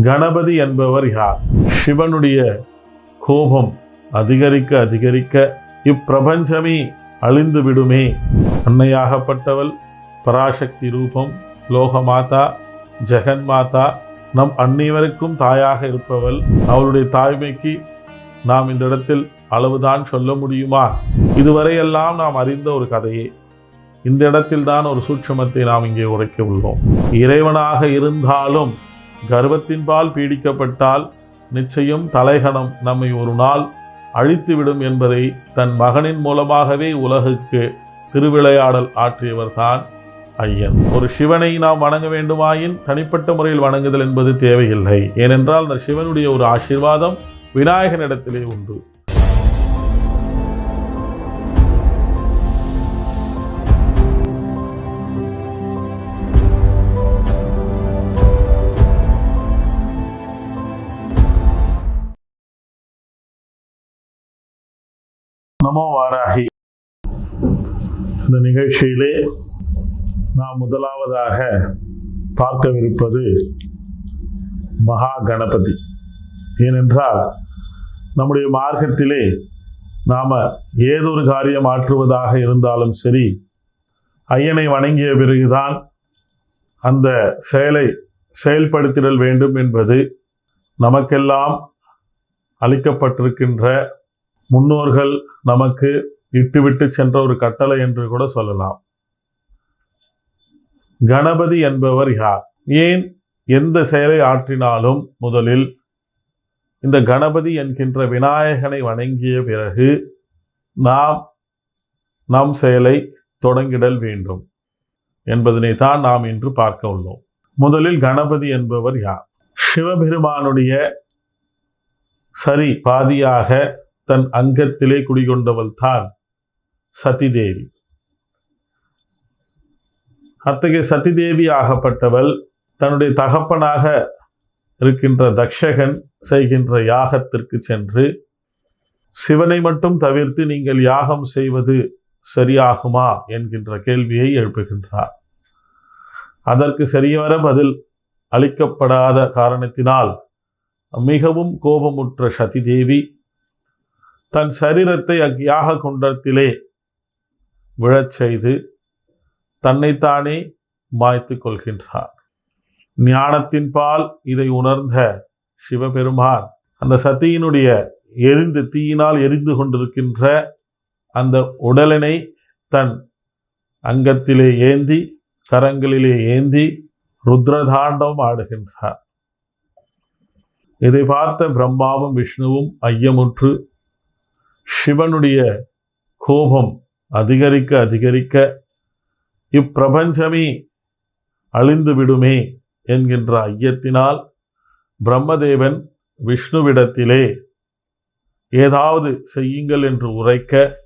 கணபதி என்பவர் யார்? சிவனுடைய கோபம் அதிகரிக்க அதிகரிக்க இப்பிரபஞ்சமே அழிந்து விடுமே. அன்னையாகப்பட்டவள் பராசக்தி ரூபம் லோகமாதா ஜெகன்மாதா நம் அன்னைவருக்கும் தாயாக இருப்பவள் அவளுடைய தாய்மைக்கு நாம் இந்த இடத்தில் அளவுதான் சொல்ல முடியுமா? இதுவரையெல்லாம் நாம் அறிந்த ஒரு கதையே. இந்த இடத்தில் தான் ஒரு சூட்சமத்தை நாம் இங்கே உரைக்க உள்ளோம். இறைவனாக இருந்தாலும் கர்வத்தின்பால் பீடிக்கப்பட்டால் நிச்சயம் தலைகணம் நம்மை ஒரு நாள் அழித்துவிடும் என்பதை தன் மகனின் மூலமாகவே உலகுக்கு திருவிளையாடல் ஆற்றியவர்தான் ஐயன். ஒரு சிவனை நாம் வணங்க வேண்டுமாயின் தனிப்பட்ட முறையில் வணங்குதல் என்பது தேவையில்லை. ஏனென்றால் அந்த சிவனுடைய ஒரு ஆசீர்வாதம் விநாயகனிடத்திலே உண்டு. நமோ வாராகி. இந்த நிகழ்ச்சியிலே நாம் முதலாவதாக பார்க்கவிருப்பது மகா கணபதி ஏனென்றால் நம்முடைய மார்க்கத்திலே நாம் ஏதொரு காரியம் ஆற்றுவதாக இருந்தாலும் சரி ஐயனை வணங்கிய பிறகுதான் அந்த செயலை செயல்படுத்திடல் வேண்டும் என்பது நமக்கெல்லாம் அளிக்கப்பட்டிருக்கின்ற முன்னோர்கள் நமக்கு இட்டுவிட்டு சென்ற ஒரு கட்டளை என்று கூட சொல்லலாம். கணபதி என்பவர் யார்? ஏன் எந்த செயலை ஆற்றினாலும் முதலில் இந்த கணபதி என்கின்ற விநாயகனை வணங்கிய பிறகு நாம் நம் செயலை தொடங்கிடல் வேண்டும் என்பதனை தான் நாம் இன்று பார்க்க உள்ளோம். முதலில் கணபதி என்பவர் யார்? சிவபெருமானுடைய சரி பாதியாக தன் அங்கத்திலே குடிகொண்டவள் தான் சதிதேவி. அத்தகைய சதிதேவி ஆகப்பட்டவள் தன்னுடைய தகப்பனாக இருக்கின்ற தக்ஷகன் செய்கின்ற யாகத்திற்கு சென்று சிவனை மட்டும் தவிர்த்து நீங்கள் யாகம் செய்வது சரியாகுமா? என்கின்ற கேள்வியை எழுப்புகின்றார். அதற்கு சரியவர பதில் அளிக்கப்படாத காரணத்தினால் மிகவும் கோபமுற்ற சதிதேவி தன் சரீரத்தை அக்யாக குண்டத்திலே விழச் செய்து தன்னைத்தானே மாய்த்து கொள்கின்றார். ஞானத்தின் பால் இதை உணர்ந்த சிவபெருமான் அந்த சதியினுடைய எரிந்து தீயினால் எரிந்து கொண்டிருக்கின்ற அந்த உடலினை தன் அங்கத்திலே ஏந்தி கரங்களிலே ஏந்தி ருத்ரதாண்டவம் ஆடுகின்றார். இதை பார்த்த பிரம்மாவும் விஷ்ணுவும் ஐயமுற்று சிவனுடைய கோபம் அதிகரிக்க அதிகரிக்க இப்பிரபஞ்சமே அழிந்து விடுமே என்கின்ற ஐயத்தினால் பிரம்மதேவன் விஷ்ணுவிடத்திலே ஏதாவது செய்யுங்கள் என்று உரைக்க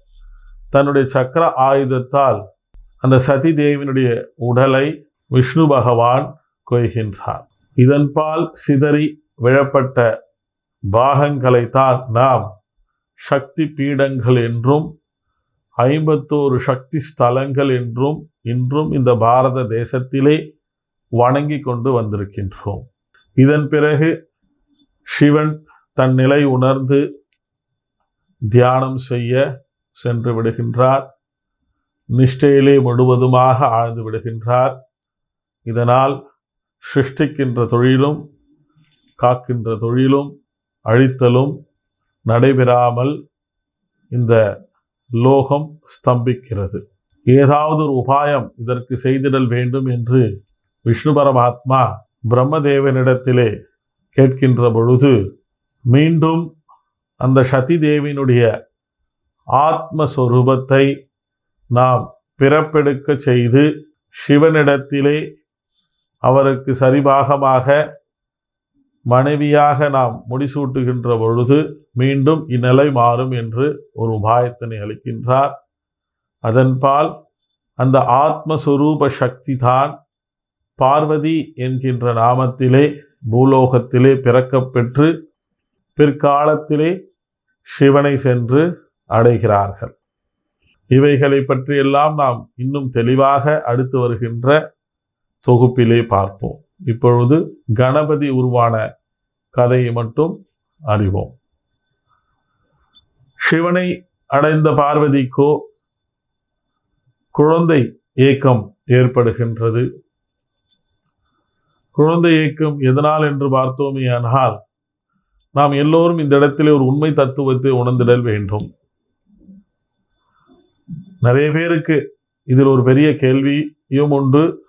தன்னுடைய சக்கர ஆயுதத்தால் அந்த சதி தேவினுடைய உடலை விஷ்ணு பகவான் கொய்கின்றார். இதன்பால் சிதறி விழப்பட்ட பாகங்களைத்தான் நாம் சக்தி பீடங்கள் என்றும் ஐம்பத்தோரு சக்தி ஸ்தலங்கள் என்றும் இன்றும் இந்த பாரத தேசத்திலே வணங்கி கொண்டு வந்திருக்கின்றோம். இதன் பிறகு சிவன் தன் நிலை உணர்ந்து தியானம் செய்ய சென்று விடுகின்றார். நிஷ்டையிலே முழுவதுமாக ஆழ்ந்து விடுகின்றார். இதனால் சிருஷ்டிக்கின்ற தொழிலும் காக்கின்ற தொழிலும் அழித்தலும் நடைபெறாமல் இந்த லோகம் ஸ்தம்பிக்கிறது. ஏதாவது ஒரு உபாயம் இதற்கு செய்திடல் வேண்டும் என்று விஷ்ணு பரமாத்மா பிரம்மதேவனிடத்திலே கேட்கின்ற பொழுது மீண்டும் அந்த சதி தேவியினுடைய ஆத்மஸ்வரூபத்தை நாம் பிறப்பெடுக்க செய்து சிவனிடத்திலே அவருக்கு சரிபாகமாக மனைவியாக நாம் முடிசூட்டுகின்ற பொழுது மீண்டும் இந்நிலை மாறும் என்று ஒரு உபாயத்தினை அளிக்கின்றார். அதன்பால் அந்த ஆத்மஸ்வரூப சக்தி தான் பார்வதி என்கின்ற நாமத்திலே பூலோகத்திலே பிறக்கப்பெற்று பிற்காலத்திலே சிவனை சென்று அடைகிறார்கள். இவைகளை பற்றியெல்லாம் நாம் இன்னும் தெளிவாக அடுத்து வருகின்ற தொகுப்பிலே பார்ப்போம். இப்பொழுது கணபதி உருவான கதையை மட்டும் அறிவோம். சிவனை அடைந்த பார்வதிக்கோ குழந்தை ஏக்கம் ஏற்படுகின்றது. குழந்தை ஏக்கம் எதனால் என்று பார்த்தோமே ஆனால் நாம் எல்லோரும் இந்த இடத்திலே ஒரு உண்மை தத்துவத்தை உணர்ந்திடல் வேண்டும். நிறைய பேருக்கு இதில் ஒரு பெரிய கேள்வியும் உண்டு.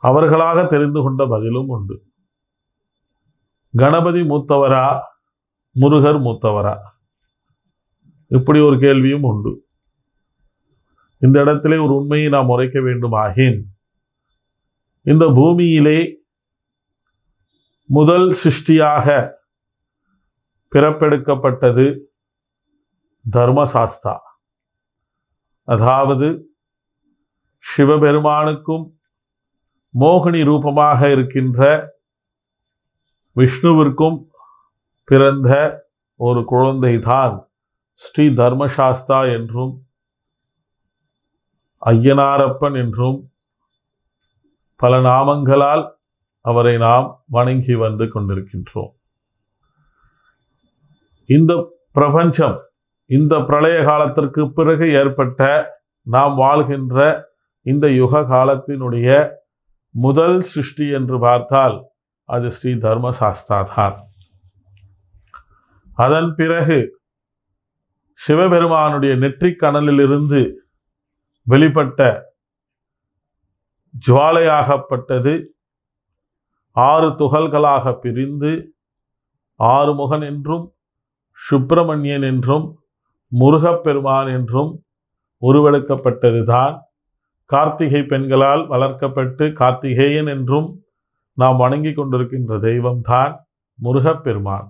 அவர்களாக தெரிந்து கொண்ட பதிலும் உண்டு. கணபதி மூத்தவரா? முருகர் மூத்தவரா? இப்படி ஒரு கேள்வியும் உண்டு. இந்த இடத்திலே ஒரு உண்மையை நாம் உரைக்க வேண்டுமாகின் இந்த பூமியிலே முதல் சிருஷ்டியாக பிறப்பெடுக்கப்பட்டது தர்மசாஸ்தா. அதாவது சிவபெருமானுக்கும் மோகினி ரூபமாக இருக்கின்ற விஷ்ணுவிற்கும் பிறந்த ஒரு குழந்தைதான். ஸ்ரீ தர்மசாஸ்தா என்றும் ஐயனாரப்பன் என்றும் பல நாமங்களால் அவரை நாம் வணங்கி வந்து கொண்டிருக்கின்றோம். இந்த பிரபஞ்சம் இந்த பிரளய காலத்திற்கு பிறகு ஏற்பட்ட நாம் வாழ்கின்ற இந்த யுக காலத்தினுடைய முதல் சிருஷ்டி என்று பார்த்தால் அது ஸ்ரீ தர்மசாஸ்தா தான் அதன் பிறகு சிவபெருமானுடைய நெற்றிக் கணலிலிருந்து வெளிப்பட்ட ஜுவாலையாகப்பட்டது. ஆறு துகள்களாக பிரிந்து ஆறுமுகன் என்றும் சுப்பிரமணியன் என்றும் முருகப்பெருமான் என்றும் உருவெடுக்கப்பட்டதுதான். கார்த்திகை பெண்களால் வளர்க்கப்பட்டு கார்த்திகேயன் என்றும் நாம் வணங்கி கொண்டிருக்கின்ற தெய்வம்தான் முருகப்பெருமான்.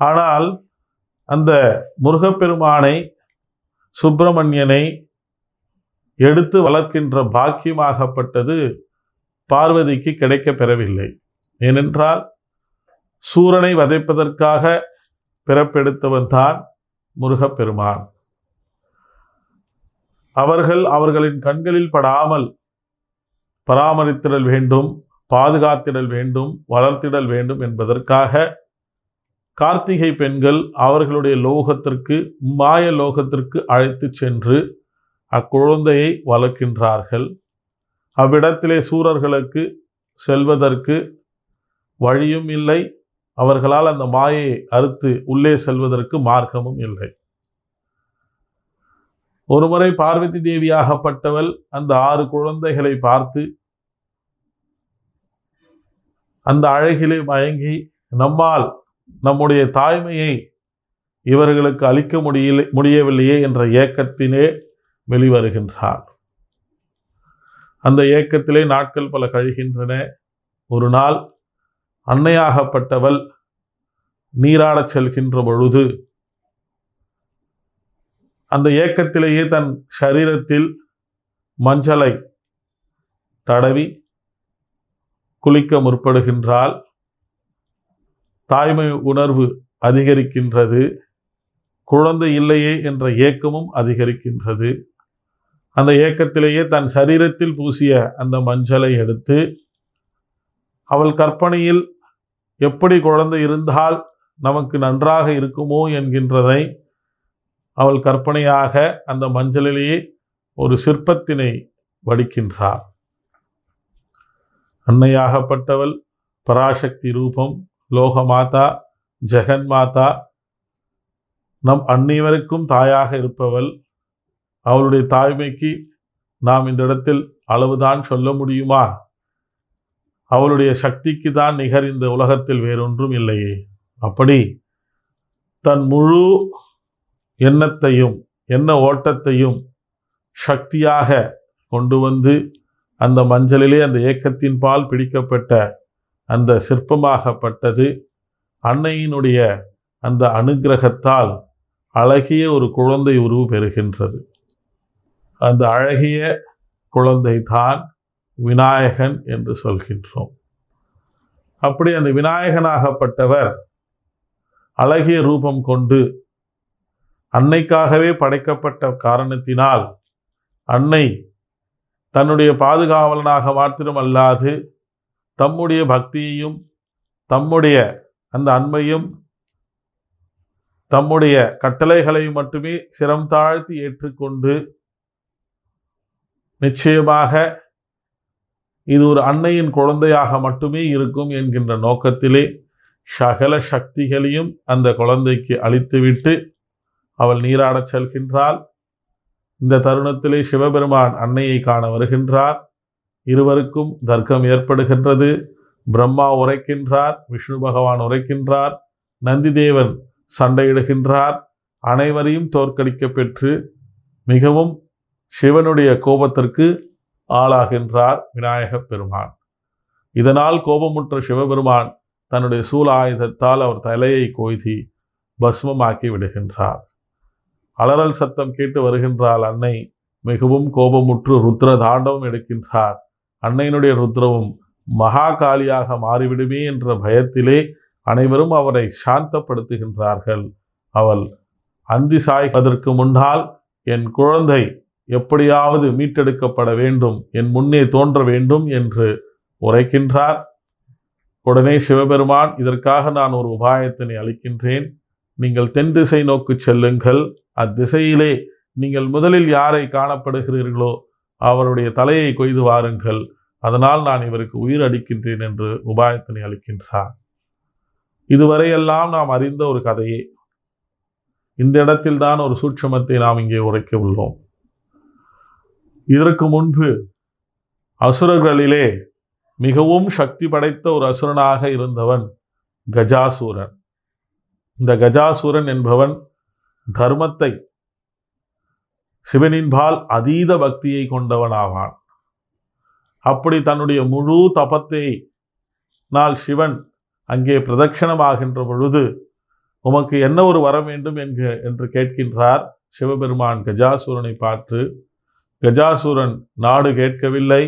ஆனால் அந்த முருகப்பெருமானை சுப்பிரமணியனை எடுத்து வளர்க்கின்ற பாக்கியமாகப்பட்டது பார்வதிக்கு கிடைக்கப் பெறவில்லை. ஏனென்றால் சூரனை வதைப்பதற்காக பிறப்பெடுத்தவன் தான் முருகப்பெருமான். அவர்கள் அவர்களின் கண்களில் படாமல் பராமரித்திடல் வேண்டும் பாதுகாத்திடல் வேண்டும் வளர்த்திடல் வேண்டும் என்பதற்காக கார்த்திகை பெண்கள் அவர்களுடைய லோகத்திற்கு மாய லோகத்திற்கு அழைத்து சென்று அக்குழந்தையை வளர்க்கின்றார்கள். அவ்விடத்திலே சூரர்களுக்கு செல்வதற்கு வழியும் இல்லை. அவர்களால் அந்த மாயை அறுத்து உள்ளே செல்வதற்கு மார்க்கமும் இல்லை. ஒருமுறை பார்வதி தேவியாகப்பட்டவள் அந்த ஆறு குழந்தைகளை பார்த்து அந்த அழகிலே மயங்கி நம்மால் நம்முடைய தாய்மையை இவர்களுக்கு அளிக்க முடியல முடியவில்லையே என்ற ஏக்கத்திலே வெளிவருகின்றார். அந்த ஏக்கத்திலே நாட்கள் பல கழிகின்றன. ஒரு நாள் அன்னையாகப்பட்டவள் நீராடச் செல்கின்ற பொழுது அந்த ஏக்கத்திலேயே தன் சரீரத்தில் மஞ்சளை தடவி குளிக்க முற்படுகின்றால் தாய்மை உணர்வு அதிகரிக்கின்றது. குழந்தை இல்லையே என்ற ஏக்கமும் அதிகரிக்கின்றது. அந்த ஏக்கத்திலேயே தன் சரீரத்தில் பூசிய அந்த மஞ்சளை எடுத்து அவள் கற்பனையில் எப்படி குழந்தை இருந்தால் நமக்கு நன்றாக இருக்குமோ என்கின்றதை அவள் கற்பனையாக அந்த மஞ்சளிலேயே ஒரு சிற்பத்தினை வடிக்கின்றார். அன்னையாகப்பட்டவள் பராசக்தி ரூபம் லோக மாதா ஜெகன் மாதா நம் அன்னைவருக்கும் தாயாக இருப்பவள் அவளுடைய தாய்மைக்கு நாம் இந்த இடத்தில் அளவுதான் சொல்ல முடியுமா? அவளுடைய சக்திக்கு தான் நிகர் இந்த உலகத்தில் வேறொன்றும் இல்லையே. அப்படி தன் முழு எண்ணத்தையும் எண்ண ஓட்டத்தையும் சக்தியாக கொண்டு வந்து அந்த மஞ்சளிலே அந்த ஏக்கத்தின் பால் பிடிக்கப்பட்ட அந்த சிற்பமாகப்பட்டது. அன்னையினுடைய அந்த அனுக்கிரகத்தால் அழகிய ஒரு குழந்தை உருவு பெறுகின்றது. அந்த அழகிய குழந்தை தான் விநாயகன் என்று சொல்கின்றோம். அப்படி அந்த விநாயகனாகப்பட்டவர் அழகிய ரூபம் கொண்டு அன்னைக்காகவே படைக்கப்பட்ட காரணத்தினால் அன்னை தன்னுடைய பாதுகாவலனாக மாத்திரம் அல்லாது தம்முடைய பக்தியையும் தம்முடைய அந்த அன்பையும் தம்முடைய கட்டளைகளையும் மட்டுமே சிரம் தாழ்த்தி ஏற்றுக்கொண்டு நிச்சயமாக இது ஒரு அன்னையின் குழந்தையாக மட்டுமே இருக்கும் என்கின்ற நோக்கத்திலே சகல சக்திகளையும் அந்த குழந்தைக்கு அளித்துவிட்டு அவள் நீராடச் செல்கின்றாள். இந்த தருணத்திலே சிவபெருமான் அன்னையை காண வருகின்றார். இருவருக்கும் தர்க்கம் ஏற்படுகின்றது. பிரம்மா உரைக்கின்றார் விஷ்ணு பகவான் உரைக்கின்றார் நந்திதேவன் சண்டையிடுகின்றார். அனைவரையும் தோற்கடிக்க பெற்று மிகவும் சிவனுடைய கோபத்திற்கு ஆளாகின்றார் விநாயகப் பெருமான். இதனால் கோபமுற்ற சிவபெருமான் தன்னுடைய சூழ ஆயுதத்தால் அவர் தலையை கொய்தி பஸ்மமாக்கி விடுகின்றார். அலறல் சத்தம் கேட்டு வருகின்றாள் அன்னை மிகவும் கோபமுற்று ருத்ர தாண்டவம் எடுக்கின்றார். அன்னையினுடைய ருத்ரவும் மகா காளியாக மாறிவிடுமே என்ற பயத்திலே அனைவரும் அவரை சாந்தப்படுத்துகின்றார்கள். அவள் அந்தி சாய்வதற்கு முன்னால் என் குழந்தை எப்படியாவது மீட்டெடுக்கப்பட வேண்டும் என் முன்னே தோன்ற வேண்டும் என்று உரைக்கின்றார். உடனே சிவபெருமான் இதற்காக நான் ஒரு உபாயத்தினை அளிக்கின்றேன். நீங்கள் தென் திசை நோக்கு செல்லுங்கள். அத்திசையிலே நீங்கள் முதலில் யாரை காணப்படுகிறீர்களோ அவருடைய தலையை கொய்து வாருங்கள். அதனால் நான் இவருக்கு உயிர் அளிக்கின்றேன் என்று உபாயத்தினை அளிக்கின்றார். இதுவரையெல்லாம் நாம் அறிந்த ஒரு கதையே. இந்த இடத்தில்தான் ஒரு சூட்சமத்தை நாம் இங்கே உரைக்க உள்ளோம். இதற்கு முன்பு அசுரர்களிலே மிகவும் சக்தி படைத்த ஒரு அசுரனாக இருந்தவன் கஜாசூரன். இந்த கஜாசூரன் என்பவன் தர்மத்தை சிவனின்பால் அதீத பக்தியை கொண்டவனாவான். அப்படி தன்னுடைய முழு தபத்தை நாள் சிவன் அங்கே பிரதட்சணமாகின்ற பொழுது உமக்கு என்ன ஒரு வரம் வேண்டும் என்க என்று கேட்கின்றார். சிவபெருமான் கஜாசூரனை பார்த்து கஜாசூரன் நாடு கேட்கவில்லை.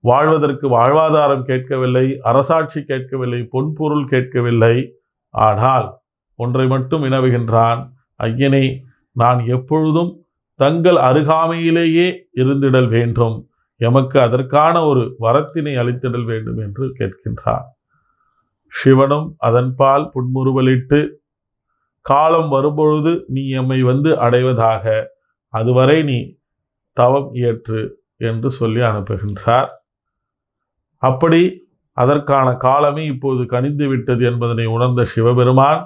வாழ்வதற்கு வாழ்வாதாரம் கேட்கவில்லை. அரசாட்சி கேட்கவில்லை. பொன்பொருள் கேட்கவில்லை. ஆனால் ஒன்றை மட்டும் வினவுகின்றான். ஐயனே நான் எப்பொழுதும் தங்கள் அருகாமையிலேயே இருந்திடல் வேண்டும். எமக்கு அதற்கான ஒரு வரத்தினை அளித்திடல் வேண்டும் என்று கேட்கின்றார். சிவனும் அதன்பால் புன்முறுவலிட்டு காலம் வரும்பொழுது நீ எம்மை வந்து அடைவதாக அதுவரை நீ தவம் இயற்று என்று சொல்லி அனுப்புகின்றார். அப்படி அதற்கான காலமே இப்போது கனிந்து விட்டது என்பதனை உணர்ந்த சிவபெருமான்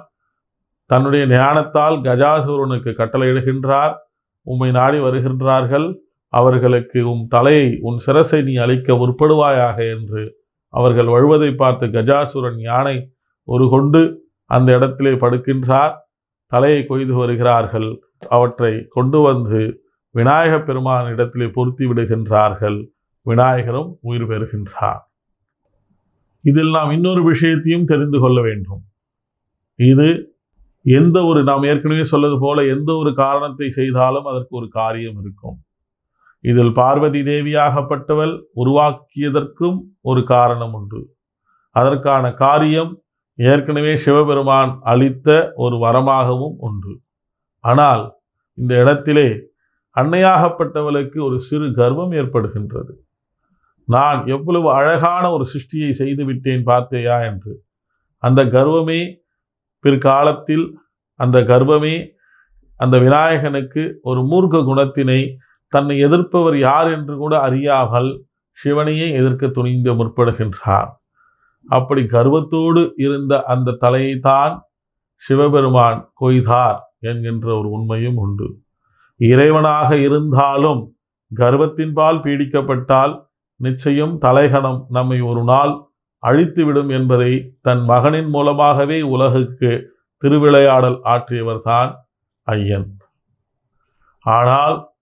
தன்னுடைய ஞானத்தால் கஜாசூரனுக்கு கட்டளையிடுகின்றார். உம்மை நாடி வருகின்றார்கள். அவர்களுக்கு உம் தலையை உன் சிரசை நீ அளிக்க முற்படுவாயாக என்று அவர்கள் வழுவதை பார்த்து கஜாசுரன் யானை ஒரு கொண்டு அந்த இடத்திலே படுக்கின்றார். தலையை கொய்து வருகிறார்கள். அவற்றை கொண்டு வந்து விநாயகப் பெருமான் இடத்திலே பொருத்தி விடுகின்றார்கள். விநாயகரும் உயிர் பெறுகின்றார். இதில் நாம் இன்னொரு விஷயத்தையும் தெரிந்து கொள்ள வேண்டும். இது எந்த ஒரு நாம் ஏற்கனவே சொல்லது போல எந்த ஒரு காரணத்தை செய்தாலும் அதற்கு ஒரு காரியம் இருக்கும். இதில் பார்வதி தேவியாகப்பட்டவள் உருவாக்கியதற்கும் ஒரு காரணம் உண்டு. அதற்கான காரியம் ஏற்கனவே சிவபெருமான் அளித்த ஒரு வரமாகவும் உண்டு. ஆனால் இந்த இடத்திலே அன்னையாகப்பட்டவளுக்கு ஒரு சிறு கர்வம் ஏற்படுகின்றது. நான் எவ்வளவு அழகான ஒரு சிருஷ்டியை செய்து விட்டேன் பார்த்தேயா என்று. அந்த கர்வமே பிற்காலத்தில் அந்த கர்வமே அந்த விநாயகனுக்கு ஒரு மூர்க்க குணத்தினை தன்னை எதிர்ப்பவர் யார் என்று கூட அறியாமல் சிவனையே எதிர்க்க துணிந்து முற்படுகின்றார். அப்படி கர்வத்தோடு இருந்த அந்த தலையைத்தான் சிவபெருமான் கொய்தார் என்கின்ற ஒரு உண்மையும் உண்டு. இறைவனாக இருந்தாலும் கர்வத்தின்பால் பீடிக்கப்பட்டால் நிச்சயம் தலைகணம் நம்மை ஒரு நாள் அழித்துவிடும் என்பதை தன் மகனின் மூலமாகவே உலகுக்கு திருவிளையாடல் ஆற்றியவர்தான் ஐயன். ஆனால்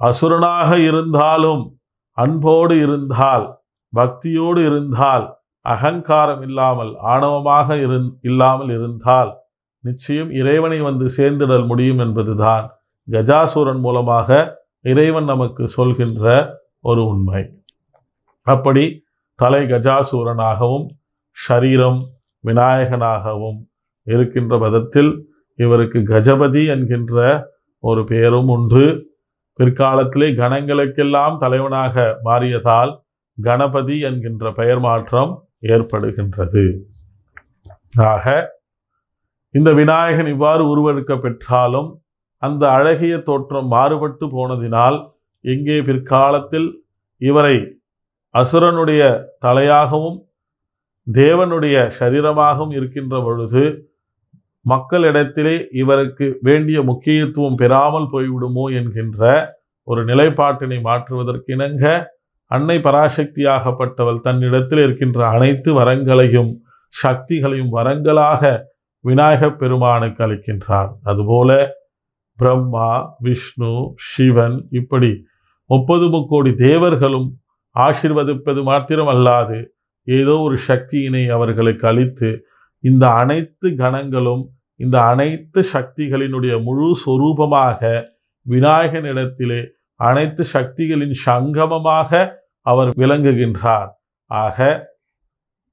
அசுரனாக இருந்தாலும் அன்போடு இருந்தால் பக்தியோடு இருந்தால் அகங்காரம் இல்லாமல் ஆணவமாக இருந் இல்லாமல் இருந்தால் நிச்சயம் இறைவனை வந்து சேர்ந்திடல் முடியும் என்பதுதான் கஜாசூரன் மூலமாக இறைவன் நமக்கு சொல்கின்ற ஒரு உண்மை. அப்படி தலை கஜாசூரனாகவும் ஷரீரம் விநாயகனாகவும் இருக்கின்ற பதத்தில் இவருக்கு கஜபதி என்கின்ற ஒரு பெயரும் உண்டு. பிற்காலத்திலே கணங்களுக்கெல்லாம் தலைவனாக மாறியதால் கணபதி என்கின்ற பெயர் மாற்றம் ஏற்படுகின்றது. ஆக இந்த விநாயகன் இவ்வாறு உருவெடுக்க பெற்றாலும் அந்த அழகிய தோற்றம் மாறுபட்டு போனதினால் எங்கே பிற்காலத்தில் இவரை அசுரனுடைய தலையாகவும் தேவனுடைய சரீரமாகவும் இருக்கின்ற பொழுது மக்களிடத்திலே இவருக்கு வேண்டிய முக்கியத்துவம் பெறாமல் போய்விடுமோ என்கின்ற ஒரு நிலைப்பாட்டினை மாற்றுவதற்கு இணங்க அன்னை பராசக்தியாகப்பட்டவள் தன்னிடத்தில் இருக்கின்ற அனைத்து வரங்களையும் சக்திகளையும் வரங்களாக விநாயகப் பெருமானுக்கு அளிக்கின்றார். அதுபோல பிரம்மா விஷ்ணு சிவன் இப்படி முப்பது முக்கோடி தேவர்களும் ஆசிர்வதிப்பது மாத்திரம் அல்லாது ஏதோ ஒரு சக்தியினை அவர்களுக்கு அளித்து இந்த அனைத்து கணங்களும் இந்த அனைத்து சக்திகளினுடைய முழு சொரூபமாக விநாயகனிடத்திலே அனைத்து சக்திகளின் சங்கமமாக அவர் விளங்குகின்றார். ஆக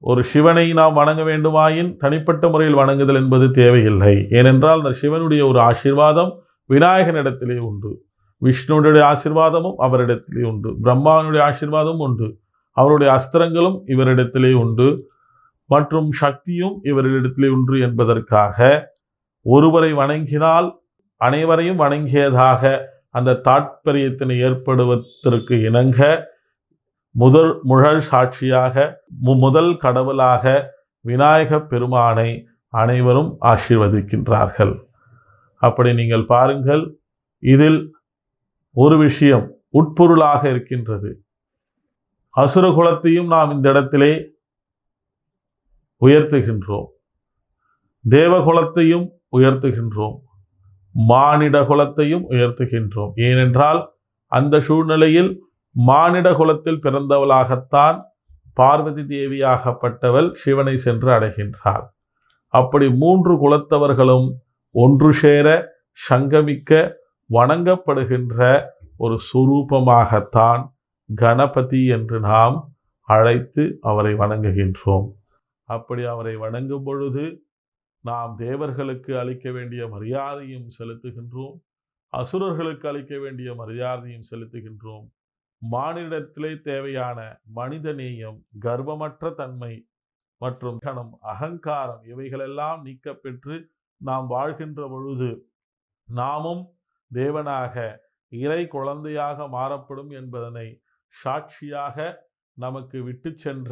ஒரு சிவனை நாம் வணங்க வேண்டுமாயின் தனிப்பட்ட முறையில் வணங்குதல் என்பது தேவையில்லை. ஏனென்றால் அந்த சிவனுடைய ஒரு ஆசீர்வாதம் விநாயகனிடத்திலே உண்டு. விஷ்ணுடைய ஆசிர்வாதமும் அவரிடத்திலே உண்டு. பிரம்மானுடைய ஆசீர்வாதமும் உண்டு. அவருடைய அஸ்திரங்களும் இவரிடத்திலே உண்டு. மற்றும் சக்தியும் இவரிடத்திலே உண்டு என்பதற்காக ஒருவரை வணங்கினால் அனைவரையும் வணங்கியதாக அந்த தாற்பயத்தினை ஏற்படுவதற்கு இணங்க முதல் முழல் சாட்சியாக மு- முதல் கடவுளாக விநாயகப் பெருமானை அனைவரும் ஆசீர்வதிக்கின்றார்கள். அப்படி நீங்கள் பாருங்கள் இதில் ஒரு விஷயம் உட்பொருளாக இருக்கின்றது. அசுர குலத்தையும் நாம் இந்த இடத்திலே உயர்த்துகின்றோம். தேவகுலத்தையும் உயர்த்துகின்றோம். மானிட குலத்தையும் உயர்த்துகின்றோம். ஏனென்றால் அந்த சூழ்நிலையில் மானிட குலத்தில் பிறந்தவளாகத்தான் பார்வதி தேவியாகப்பட்டவள் சிவனை சென்று அடைகின்றாள். அப்படி மூன்று குலத்தவர்களும் ஒன்று சேர சங்கமிக்க வணங்கப்படுகின்ற ஒரு சுரூபமாகத்தான் கணபதி என்று நாம் அழைத்து அவரை வணங்குகின்றோம். அப்படி அவரை வணங்கும் பொழுது நாம் தேவர்களுக்கு அளிக்க வேண்டிய மரியாதையும் செலுத்துகின்றோம். அசுரர்களுக்கு அளிக்க வேண்டிய மரியாதையும் செலுத்துகின்றோம். மானிடத்திலே தேவையான மனிதநேயம் கர்வமற்ற தன்மை மற்றும் கணம் அகங்காரம் இவைகளெல்லாம் நீக்கப்பெற்று நாம் வாழ்கின்ற பொழுது நாமும் தேவனாக இறை குழந்தையாக மாறப்படும் என்பதனை சாட்சியாக நமக்கு விட்டு சென்ற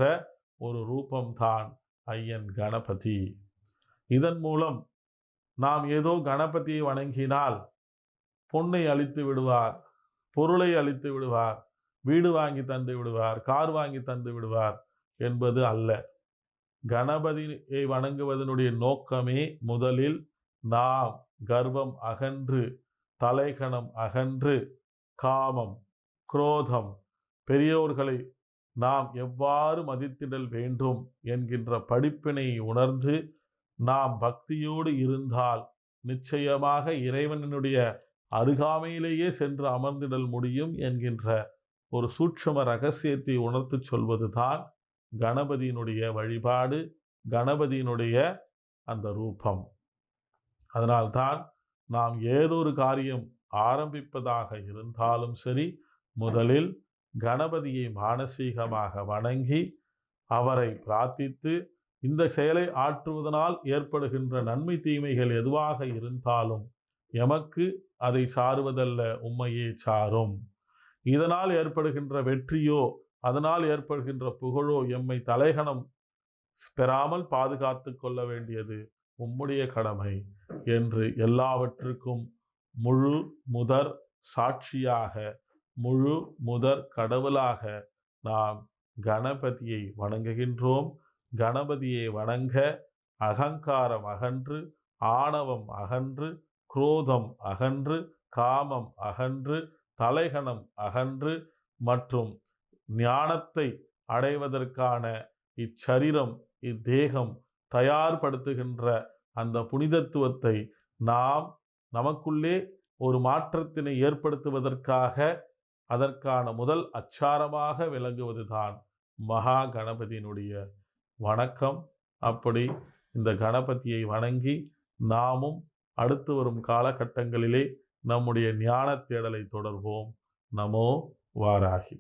ஒரு ரூபம்தான் ஐயன் கணபதி. இதன் மூலம் நாம் ஏதோ கணபதியை வணங்கினால் பொண்ணை அழித்து விடுவார் பொருளை அழித்து விடுவார் வீடு வாங்கி தந்து விடுவார் கார் வாங்கி தந்து விடுவார் என்பது அல்ல. கணபதியை வணங்குவதனுடைய நோக்கமே முதலில் நாம் கர்வம் அகன்று தலைகணம் அகன்று காமம் குரோதம் பெரியோர்களை நாம் எவ்வாறு மதித்திடல் வேண்டும் என்கின்ற படிப்பினை உணர்ந்து நாம் பக்தியோடு இருந்தால் நிச்சயமாக இறைவனுடைய அருகாமையிலேயே சென்று அமர்ந்திடல் முடியும் என்கின்ற ஒரு சூட்சம ரகசியத்தை உணர்த்துச் சொல்வதுதான் கணபதியினுடைய வழிபாடு கணபதியினுடைய அந்த ரூபம். அதனால்தான் நாம் ஏதொரு காரியம் ஆரம்பிப்பதாக இருந்தாலும் சரி முதலில் கணபதியை மானசீகமாக வணங்கி அவரை பிரார்த்தித்து இந்த செயலை ஆற்றுவதனால் ஏற்படுகின்ற நன்மை தீமைகள் எதுவாக இருந்தாலும் எமக்கு அதை சாருவதல்ல உம்மையே சாரும். இதனால் ஏற்படுகின்ற வெற்றியோ அதனால் ஏற்படுகின்ற புகழோ எம்மை தலைகணம் பெறாமல் பாதுகாத்து கொள்ள வேண்டியது. உம்முடைய கடமை என்று எல்லாவற்றுக்கும் முழு முதற் சாட்சியாக முழு முதற் கடவுளாக நாம் கணபதியை வணங்குகின்றோம். கணபதியை வணங்க அகங்காரம் அகன்று ஆணவம் அகன்று குரோதம் அகன்று காமம் அகன்று தலைகணம் அகன்று மற்றும் ஞானத்தை அடைவதற்கான இச்சரீரம் இத்தேகம் தயார்படுத்துகின்ற அந்த புனிதத்துவத்தை நாம் நமக்குள்ளே ஒரு மாற்றத்தினை ஏற்படுத்துவதற்காக அதற்கான முதல் அச்சாரமாக விளங்குவதுதான் மகா கணபதியினுடைய வணக்கம். அப்படி இந்த கணபதியை வணங்கி நாமும் அடுத்து வரும் காலகட்டங்களிலே நம்முடைய ஞான தேடலை தொடர்வோம். நமோ வாராகி.